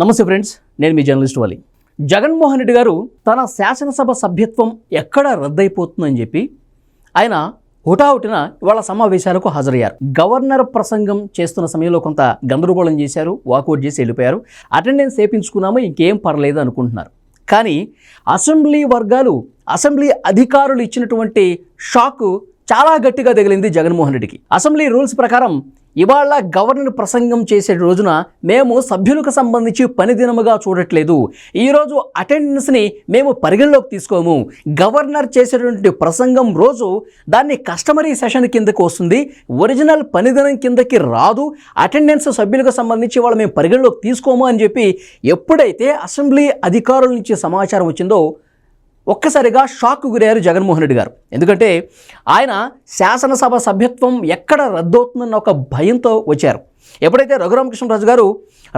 నమస్తే ఫ్రెండ్స్ నేను మీ జర్నలిస్ట్ వాలి. జగన్మోహన్ రెడ్డి గారు తన శాసనసభ సభ్యత్వం ఎక్కడ రద్దయిపోతుందని చెప్పి ఆయన హుటాహుటిన ఇవాళ సమావేశాలకు హాజరయ్యారు. గవర్నర్ ప్రసంగం చేస్తున్న సమయంలో కొంత గందరగోళం చేశారు వాకౌట్ చేసి వెళ్ళిపోయారు. అటెండెన్స్ వేయించుకున్నాము ఇంకేం పర్లేదు అనుకుంటున్నారు. కానీ అసెంబ్లీ వర్గాలు అసెంబ్లీ అధికారులు ఇచ్చినటువంటి షాక్ చాలా గట్టిగా తగిలింది జగన్మోహన్ రెడ్డికి. అసెంబ్లీ రూల్స్ ప్రకారం ఇవాళ గవర్నర్ ప్రసంగం చేసే రోజున మేము సభ్యులకు సంబంధించి పనిదినముగా చూడట్లేదు. ఈరోజు అటెండెన్స్ని మేము పరిగణలోకి తీసుకోము. గవర్నర్ చేసేటువంటి ప్రసంగం రోజు దాన్ని కస్టమరీ సెషన్ కిందకి వస్తుంది. ఒరిజినల్ పనిదినం కిందకి రాదు. అటెండెన్స్ సభ్యులకు సంబంధించి వాళ్ళు మేము పరిగణలోకి తీసుకోము అని చెప్పి ఎప్పుడైతే అసెంబ్లీ అధికారుల నుంచి సమాచారం వచ్చిందో ఒక్కసారిగా షాక్ గురయ్యారు జగన్మోహన్ రెడ్డి గారు. ఎందుకంటే ఆయన శాసనసభ సభ్యత్వం ఎక్కడ రద్దవుతుందన్న ఒక భయంతో వచ్చారు. ఎప్పుడైతే రఘురామకృష్ణరాజు గారు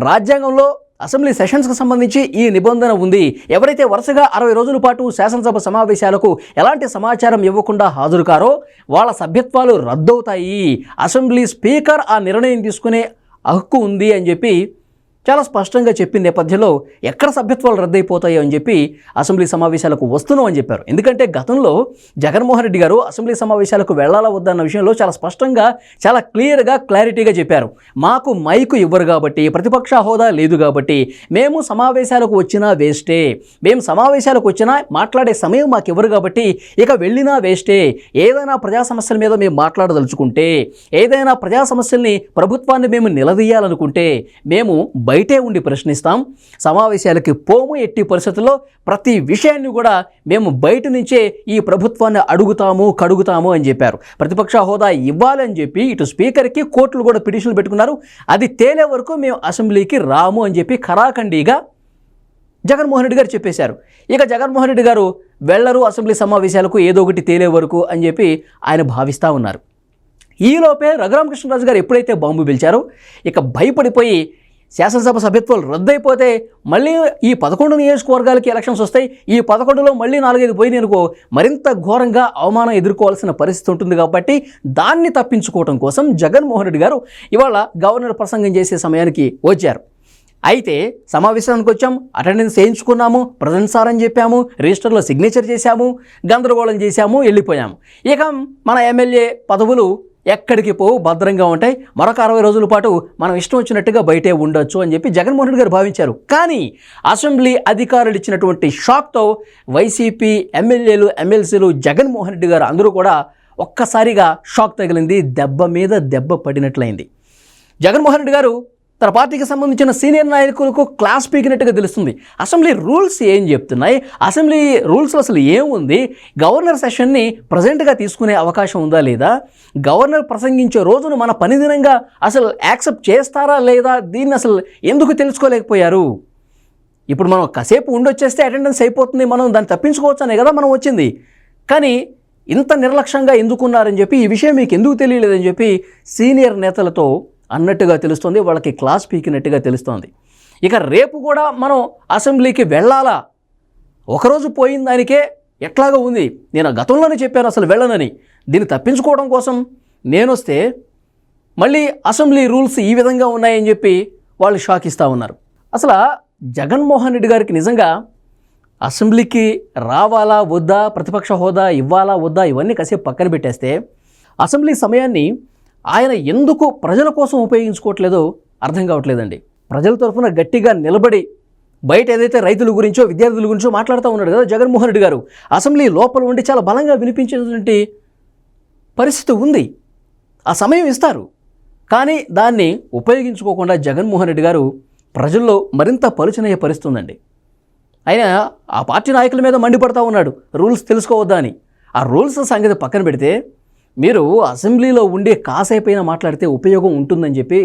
రాజ్యాంగంలో అసెంబ్లీ సెషన్స్కి సంబంధించి ఈ నిబంధన ఉంది ఎవరైతే వరుసగా అరవై రోజుల పాటు శాసనసభ సమావేశాలకు ఎలాంటి సమాచారం ఇవ్వకుండా హాజరు కారో వాళ్ళ సభ్యత్వాలు రద్దవుతాయి. అసెంబ్లీ స్పీకర్ ఆ నిర్ణయం తీసుకునే హక్కు ఉంది అని చెప్పి చాలా స్పష్టంగా చెప్పిన నేపథ్యంలో ఎక్కడ సభ్యత్వాలు రద్దయిపోతాయో అని చెప్పి అసెంబ్లీ సమావేశాలకు వస్తున్నాం అని చెప్పారు. ఎందుకంటే గతంలో జగన్మోహన్ రెడ్డి గారు అసెంబ్లీ సమావేశాలకు వెళ్ళాలా వద్దన్న విషయంలో చాలా స్పష్టంగా చాలా క్లియర్గా క్లారిటీగా చెప్పారు. మాకు మైకు ఇవ్వరు కాబట్టి ప్రతిపక్ష హోదా లేదు కాబట్టి మేము సమావేశాలకు వచ్చినా వేస్టే. మేము సమావేశాలకు వచ్చినా మాట్లాడే సమయం మాకు ఇవ్వరు కాబట్టి ఇక వెళ్ళినా వేస్టే. ఏదైనా ప్రజా సమస్యల మీద మేము మాట్లాడదలుచుకుంటే ఏదైనా ప్రజా సమస్యల్ని ప్రభుత్వాన్ని మేము నిలదీయాలనుకుంటే మేము బయటే ఉండి ప్రశ్నిస్తాం. సమావేశాలకి పోము ఎట్టి పరిస్థితుల్లో ప్రతి విషయాన్ని కూడా మేము బయట నుంచే ఈ ప్రభుత్వాన్ని అడుగుతాము కడుగుతాము అని చెప్పారు. ప్రతిపక్ష హోదా ఇవ్వాలని చెప్పి ఇటు స్పీకర్కి కోర్టులు కూడా పిటిషన్లు పెట్టుకున్నారు. అది తేలే వరకు మేము అసెంబ్లీకి రాము అని చెప్పి ఖరాఖండిగా జగన్మోహన్ రెడ్డి గారు చెప్పేశారు. ఇక జగన్మోహన్ రెడ్డి గారు వెళ్ళరు అసెంబ్లీ సమావేశాలకు ఏదో ఒకటి తేలే వరకు అని చెప్పి ఆయన భావిస్తూ ఉన్నారు. ఈలోపే రఘురామకృష్ణరాజు గారు ఎప్పుడైతే బాంబు పిలిచారో ఇక భయపడిపోయి శాసనసభ సభ్యత్వాలు రద్దయిపోతే మళ్ళీ ఈ పదకొండు నియోజకవర్గాలకి ఎలక్షన్స్ వస్తాయి. ఈ పదకొండులో మళ్ళీ నాలుగైదు పోయి అనుకో మరింత ఘోరంగా అవమానం ఎదుర్కోవాల్సిన పరిస్థితి ఉంటుంది కాబట్టి దాన్ని తప్పించుకోవడం కోసం జగన్మోహన్ రెడ్డి గారు ఇవాళ గవర్నర్ ప్రసంగం చేసే సమయానికి వచ్చారు. అయితే సమావేశానికి వచ్చాం అటెండెన్స్ వేయించుకున్నాము ప్రజెంట్ సార్ అని చెప్పాము రిజిస్టర్లో సిగ్నేచర్ చేశాము గందరగోళం చేశాము వెళ్ళిపోయాము. ఇక మన ఎమ్మెల్యే పదవులు ఎక్కడికి పోవు భద్రంగా ఉంటాయి మరొక అరవై రోజుల పాటు మనం ఇష్టం వచ్చినట్టుగా బయటే ఉండొచ్చు అని చెప్పి జగన్మోహన్ రెడ్డి గారు భావించారు. కానీ అసెంబ్లీ అధికారులు ఇచ్చినటువంటి షాక్తో వైసీపీ ఎమ్మెల్యేలు ఎమ్మెల్సీలు జగన్మోహన్ రెడ్డి గారు అందరూ కూడా ఒక్కసారిగా షాక్ తగిలింది దెబ్బ మీద దెబ్బ పడినట్లయింది. జగన్మోహన్ రెడ్డి గారు తన పార్టీకి సంబంధించిన సీనియర్ నాయకులకు క్లాస్ పీకినట్టుగా తెలుస్తుంది. అసెంబ్లీ రూల్స్ ఏం చెప్తున్నాయి? అసెంబ్లీ రూల్స్లో అసలు ఏముంది? గవర్నర్ సెషన్ని ప్రజెంట్గా తీసుకునే అవకాశం ఉందా లేదా? గవర్నర్ ప్రసంగించే రోజును మన పనిదినంగా అసలు యాక్సెప్ట్ చేస్తారా లేదా? దీన్ని అసలు ఎందుకు తెలుసుకోలేకపోయారు? ఇప్పుడు మనం కాసేపు ఉండొచ్చేస్తే అటెండెన్స్ అయిపోతుంది. మనం దాన్ని తప్పించుకోవచ్చు అనే కదా మనం వచ్చింది. కానీ ఇంత నిర్లక్ష్యంగా ఎందుకున్నారని చెప్పి ఈ విషయం మీకు ఎందుకు తెలియలేదని చెప్పి సీనియర్ నేతలతో అన్నట్టుగా తెలుస్తుంది వాళ్ళకి క్లాస్ పీకినట్టుగా తెలుస్తోంది. ఇక రేపు కూడా మనం అసెంబ్లీకి వెళ్ళాలా? ఒకరోజు పోయిన దానికే ఎట్లాగా ఉంది. నేను గతంలోనే చెప్పాను అసలు వెళ్ళనని. దీన్ని తప్పించుకోవడం కోసం నేను వస్తే మళ్ళీ అసెంబ్లీ రూల్స్ ఈ విధంగా ఉన్నాయని చెప్పి వాళ్ళు షాక్ ఇస్తూ ఉన్నారు. అసలు జగన్మోహన్ రెడ్డి గారికి నిజంగా అసెంబ్లీకి రావాలా వద్దా ప్రతిపక్ష హోదా ఇవ్వాలా వద్దా ఇవన్నీ కాసేపు పక్కన పెట్టేస్తే అసెంబ్లీ సమయాన్ని ఆయన ఎందుకు ప్రజల కోసం ఉపయోగించుకోవట్లేదో అర్థం కావట్లేదండి. ప్రజల తరఫున గట్టిగా నిలబడి బయట ఏదైతే రైతుల గురించో విద్యార్థుల గురించో మాట్లాడుతూ ఉన్నాడు కదా జగన్మోహన్ రెడ్డి గారు. అసెంబ్లీ లోపల ఉండి చాలా బలంగా వినిపించేటువంటి పరిస్థితి ఉంది. ఆ సమయం ఇస్తారు. కానీ దాన్ని ఉపయోగించుకోకుండా జగన్మోహన్ రెడ్డి గారు ప్రజల్లో మరింత పలుచనయ్యే పరిస్థితి ఉందండి. ఆయన ఆ పార్టీ నాయకుల మీద మండిపడతా ఉన్నాడు. రూల్స్ తెలుసుకోవద్దా అని. ఆ రూల్స్ సంగతి పక్కన పెడితే మీరు అసెంబ్లీలో ఉండే కాసేపైనా మాట్లాడితే ఉపయోగం ఉంటుందని చెప్పి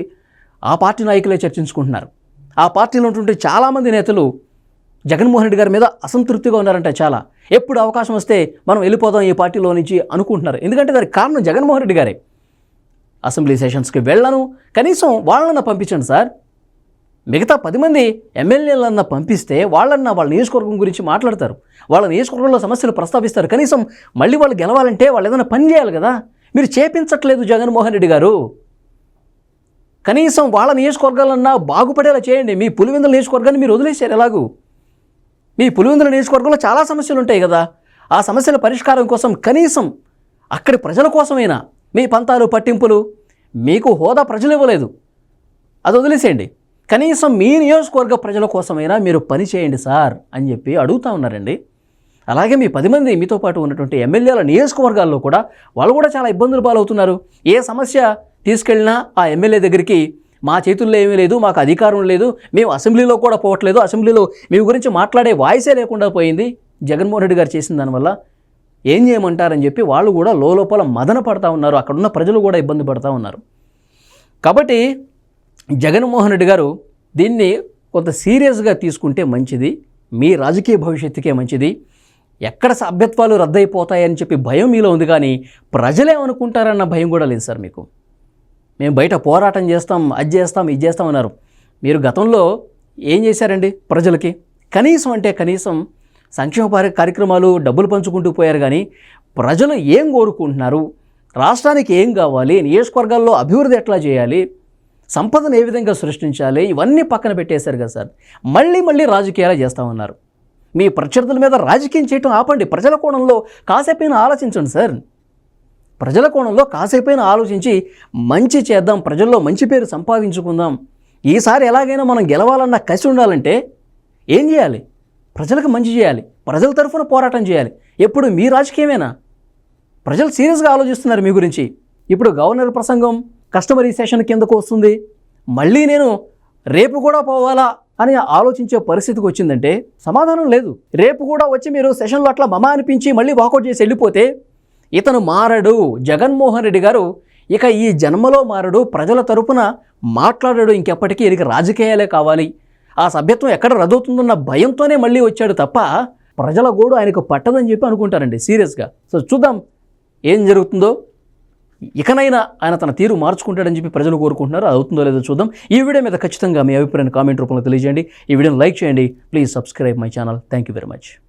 ఆ పార్టీ నాయకులే చర్చించుకుంటున్నారు. ఆ పార్టీలో ఉంటుంటే చాలామంది నేతలు జగన్మోహన్ రెడ్డి గారి మీద అసంతృప్తిగా ఉన్నారంట చాలా. ఎప్పుడు అవకాశం వస్తే మనం వెళ్ళిపోదాం ఈ పార్టీలో నుంచి అనుకుంటున్నారు. ఎందుకంటే దానికి కారణం జగన్మోహన్ రెడ్డి గారే. అసెంబ్లీ సెషన్స్కి వెళ్ళను. కనీసం వాళ్ళన్న పంపించండి సార్. మిగతా పది మంది ఎమ్మెల్యేలన్నా పంపిస్తే వాళ్ళన్న వాళ్ళ నియోజకవర్గం గురించి మాట్లాడతారు. వాళ్ళ నియోజకవర్గంలో సమస్యలు ప్రస్తావిస్తారు. కనీసం మళ్ళీ వాళ్ళు గెలవాలంటే వాళ్ళు ఏదైనా పని చేయాలి కదా. మీరు చేపించట్లేదు జగన్మోహన్ రెడ్డి గారు. కనీసం వాళ్ళ నియోజకవర్గాలన్నా బాగుపడేలా చేయండి. మీ పులివెందుల నియోజకవర్గాన్ని మీరు వదిలేశారు ఎలాగూ? మీ పులివెందుల నియోజకవర్గంలో చాలా సమస్యలు ఉంటాయి కదా. ఆ సమస్యల పరిష్కారం కోసం కనీసం అక్కడి ప్రజల కోసమైనా మీ పంతాలు పట్టింపులు మీకు హోదా ప్రజలు ఇవ్వలేదు. అది వదిలేసేయండి. కనీసం మీ నియోజకవర్గ ప్రజల కోసమైనా మీరు పని చేయండి సార్ అని చెప్పి అడుగుతా ఉన్నారండి. అలాగే మీ పది మంది మీతో పాటు ఉన్నటువంటి ఎమ్మెల్యేల నియోజకవర్గాల్లో కూడా వాళ్ళు కూడా చాలా ఇబ్బందులు పాలవుతున్నారు. ఏ సమస్య తీసుకెళ్ళినా ఆ ఎమ్మెల్యే దగ్గరికి మా చేతుల్లో ఏమీ లేదు మాకు అధికారం లేదు మేము అసెంబ్లీలో కూడా పోవట్లేదు అసెంబ్లీలో మీ గురించి మాట్లాడే వాయిసే లేకుండా పోయింది. జగన్మోహన్ రెడ్డి గారు చేసిన దానివల్ల ఏం చేయమంటారని చెప్పి వాళ్ళు కూడా లోపల మదన పడతా ఉన్నారు. అక్కడున్న ప్రజలు కూడా ఇబ్బంది పడతా ఉన్నారు. కాబట్టి జగన్మోహన్ రెడ్డి గారు దీన్ని కొంత సీరియస్గా తీసుకుంటే మంచిది మీ రాజకీయ భవిష్యత్తుకే మంచిది. ఎక్కడ సభ్యత్వాలు రద్దయిపోతాయని చెప్పి భయం మీలో ఉంది కానీ ప్రజలేమనుకుంటారన్న భయం కూడా లేదు సార్ మీకు. మేము బయట పోరాటం చేస్తాం అది చేస్తాం ఇది చేస్తాం అన్నారు. మీరు గతంలో ఏం చేశారండి ప్రజలకి? కనీసం అంటే కనీసం సంక్షేమ కార్యక్రమాలు డబ్బులు పంచుకుంటూ పోయారు కానీ ప్రజలు ఏం కోరుకుంటున్నారు? రాష్ట్రానికి ఏం కావాలి? నియోజకవర్గాల్లో అభివృద్ధి ఎట్లా చేయాలి? సంపదను ఏ విధంగా సృష్టించాలి? ఇవన్నీ పక్కన పెట్టేశారు కదా సార్. మళ్ళీ మళ్ళీ రాజకీయాలు చేస్తూ ఉన్నారు. మీ ప్రత్యర్థుల మీద రాజకీయం చేయటం ఆపండి. ప్రజల కోణంలో కాసేపైనా ఆలోచించండి సార్. ప్రజల కోణంలో కాసేపైనా ఆలోచించి మంచి చేద్దాం ప్రజల్లో మంచి పేరు సంపాదించుకుందాం. ఈసారి ఎలాగైనా మనం గెలవాలన్న కసి ఉండాలంటే ఏం చేయాలి? ప్రజలకు మంచి చేయాలి. ప్రజల తరఫున పోరాటం చేయాలి. ఎప్పుడు మీ రాజకీయమేనా? ప్రజలు సీరియస్గా ఆలోచిస్తున్నారు మీ గురించి. ఇప్పుడు గవర్నర్ ప్రసంగం. కస్టమర్ సెషన్ కిందకు వస్తుంది. మళ్ళీ నేను రేపు కూడా పోవాలా అని ఆలోచించే పరిస్థితికి వచ్చిందంటే సమాధానం లేదు. రేపు కూడా వచ్చి మీరు సెషన్లో అట్లా మమ అనిపించి మళ్ళీ వాకౌట్ చేసి వెళ్ళిపోతే ఇతను మారడు. జగన్మోహన్ రెడ్డి గారు ఇక ఈ జన్మలో మారడు. ప్రజల తరపున మాట్లాడాడు. ఇంకెప్పటికీ ఇక రాజకీయాలే కావాలి. ఆ సభ్యత్వం ఎక్కడ రద్దవుతుందన్న భయంతోనే మళ్ళీ వచ్చాడు తప్ప ప్రజల గోడు ఆయనకు పట్టదని చెప్పి అనుకుంటారండి సీరియస్గా. సో చూద్దాం ఏం జరుగుతుందో. ఇకనైనా ఆయన తన తీరు మార్చుకుంటాడని చెప్పి ప్రజలు కోరుకుంటున్నారు. అది అవుతుందో లేదో చూద్దాం. ఈ వీడియో మీద ఖచ్చితంగా మీ అభిప్రాయాన్ని కామెంట్ రూపంలో తెలియజేయండి. ఈ వీడియోని లైక్ చేయండి. Please subscribe my channel. Thank you very much.